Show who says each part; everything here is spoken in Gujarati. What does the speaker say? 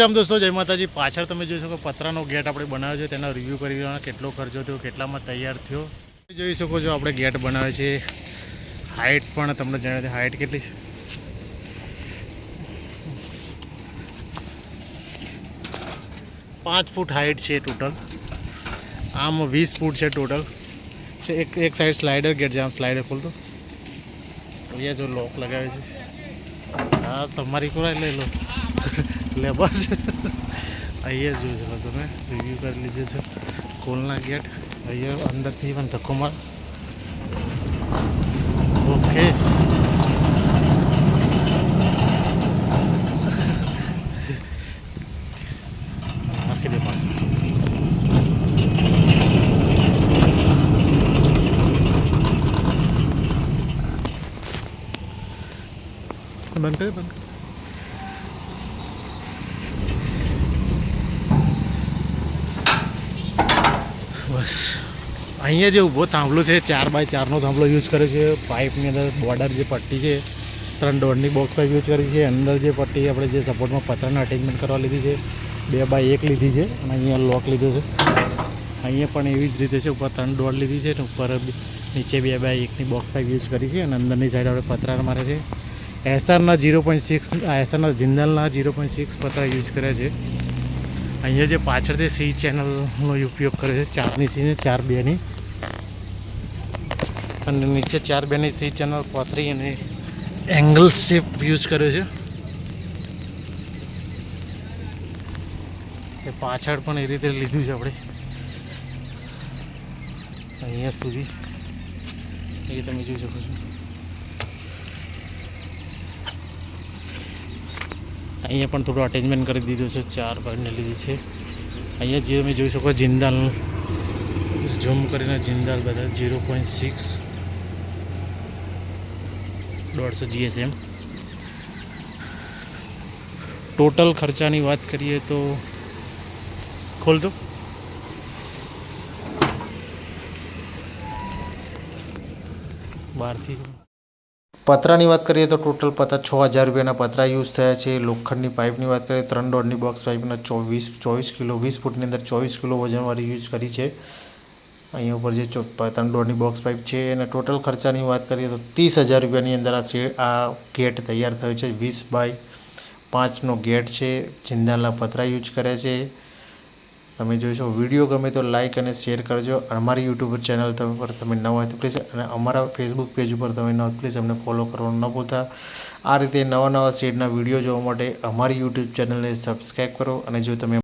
Speaker 1: રામ દોસ્તો, જય માતાજી. પાછળ તમે જોઈ શકો પતરાનો ગેટ આપણે બનાવ્યો છે. તેનો રિવ્યૂ કરી રહ્યો કેટલો ખર્ચો થયો, કેટલામાં તૈયાર થયો. જોઈ શકો છો આપણે ગેટ બનાવે છે. હાઇટ પણ તમને જણાવે છે હાઇટ કેટલી છે? પાંચ ફૂટ હાઇટ છે ટોટલ આમ વીસ ફૂટ છે ટોટલ છે, એક એક સાઈડ સ્લાઇડર ગેટ છે. આમ સ્લાઇડર ખોલતો. અહીંયા જો લોક લગાવે છે. હા, તમારી કોરાય લઈ લો લે બસ. અહીંયા જોઈ શકો તમે રિવ્યૂ કરી લીધે છે. કોલના ગેટ અહીંયા અંદરથી પણ ધક્કો મળે ઓકે રાખી દે પાછું. બંધ કરી બંધ બસ. અહીંયા જે ઊભો થાંભલો છે, ચાર બાય ચારનો થાંભલો યુઝ કરે છે. પાઇપની અંદર બોર્ડર જે પટ્ટી છે, ત્રણ દોઢની બોક્સ પાઇપ યુઝ કરી છે. અંદર જે પટ્ટી આપણે જે સપોર્ટમાં પતરાને અટેચમેન્ટ કરવા લીધી છે, બે બાય એક લીધી છે અને અહીંયા લોક લીધો છે. અહીંયા પણ એવી જ રીતે છે, ઉપર ત્રણ દોઢ લીધી છે અને ઉપર નીચે બે બાય એકની બોક્સ પાઇપ યુઝ કરી છે અને અંદરની સાઈડ આપણે પતરા મારે છે. એસઆરના ઝીરો પોઈન્ટ સિક્સ એસઆરના જિંદલના ઝીરો પોઈન્ટ સિક્સ પતરા યુઝ કર્યા છે. અહીંયા જે પાછળથી સી ચેનલનો ઉપયોગ કરે છે, ચારની સી ચાર બેની. અને નીચે ચાર બેની સી ચેનલ પાથરી અને એંગલ શેપ યુઝ કર્યો છે. એ પાછળ પણ એ રીતે લીધું છે આપણે. અહીંયા સુધી. એ તમે જોઈ શકો છો. અહીંયા પણ થોડું અટેચમેન્ટ કરી દીધું છે, ચાર બારને લીધી છે. અહીંયા જે તમે જોઈ શકો જિંદાલ. ઝૂમ કરીને જિંદાલ બધા ઝીરો પોઈન્ટ સિક્સ દોઢસો જીએસએમ ટોટલ ખર્ચાની વાત કરીએ તો ખોલ દો બહારથી પતરાની વાત કરીએ તો ટોટલ પતરા છ હજાર રૂપિયાના પતરા યુઝ થયા છે. લોખંડની પાઇપની વાત કરીએ, ત્રણ દોઢની બોક્સ પાઇપના ચોવીસ ચોવીસ કિલો, વીસ ફૂટની અંદર ચોવીસ કિલો વજનવાળી યુઝ કરી છે. અહીંયા ઉપર જે ત્રણ દોઢની બોક્સ પાઇપ છે અને ટોટલ ખર્ચાની વાત કરીએ તો ત્રીસ હજાર રૂપિયાની અંદર આ શેડ આ ગેટ તૈયાર થયો છે. વીસ બાય પાંચનો ગેટ છે. જિંદાલના પતરા યુઝ કરે છે. તમે જોશો વીડિયો ગમે તો લાઇક અને શેર કરજો. અમારી યુટ્યુબ ચેનલ તમે પર તમે નવા હોય તો પ્લીઝ અને અમારા ફેસબુક પેજ ઉપર તમે ન પ્લીઝ અમને ફોલો કરવાનું ન ભૂલતા. આ રીતે નવા નવા શેડના વીડિયો જોવા માટે અમારી યુટ્યુબ ચેનલને સબસ્ક્રાઈબ કરો અને જો તમે